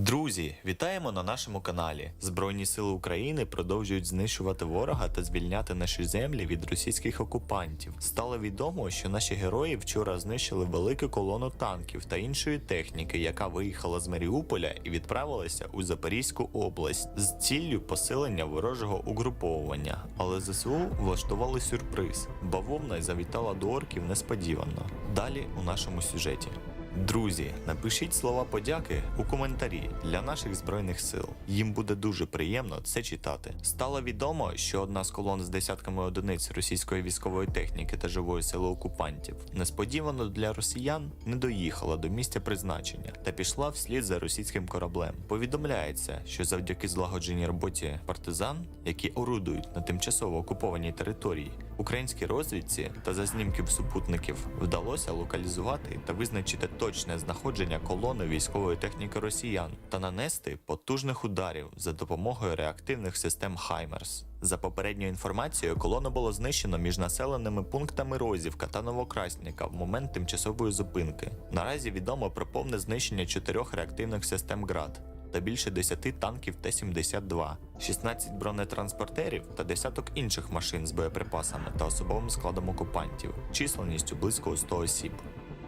Друзі, вітаємо на нашому каналі. Збройні сили України продовжують знищувати ворога та звільняти наші землі від російських окупантів. Стало відомо, що наші герої вчора знищили велику колону танків та іншої техніки, яка виїхала з Маріуполя і відправилася у Запорізьку область з ціллю посилення ворожого угруповування. Але ЗСУ влаштували сюрприз. Бавовна завітала до орків несподівано. Далі у нашому сюжеті. Друзі, напишіть слова подяки у коментарі для наших збройних сил. Їм буде дуже приємно це читати. Стало відомо, що одна з колон з десятками одиниць російської військової техніки та живої сили окупантів несподівано для росіян не доїхала до місця призначення та пішла вслід за російським кораблем. Повідомляється, що завдяки злагодженій роботі партизан, які орудують на тимчасово окупованій території, українській розвідці та за знімків супутників вдалося локалізувати та визначити точне знаходження колони військової техніки росіян та нанести потужних ударів за допомогою реактивних систем Хаймерс. За попередньою інформацією, колону було знищено між населеними пунктами Розівка та Новокраснівка в момент тимчасової зупинки. Наразі відомо про повне знищення чотирьох реактивних систем ГРАД та більше 10 танків Т-72, 16 бронетранспортерів та десяток інших машин з боєприпасами та особовим складом окупантів, численністю близько 100 осіб.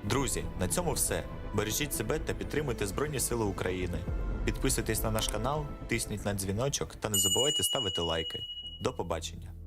Друзі, на цьому все. Бережіть себе та підтримуйте Збройні Сили України. Підписуйтесь на наш канал, тисніть на дзвіночок та не забувайте ставити лайки. До побачення!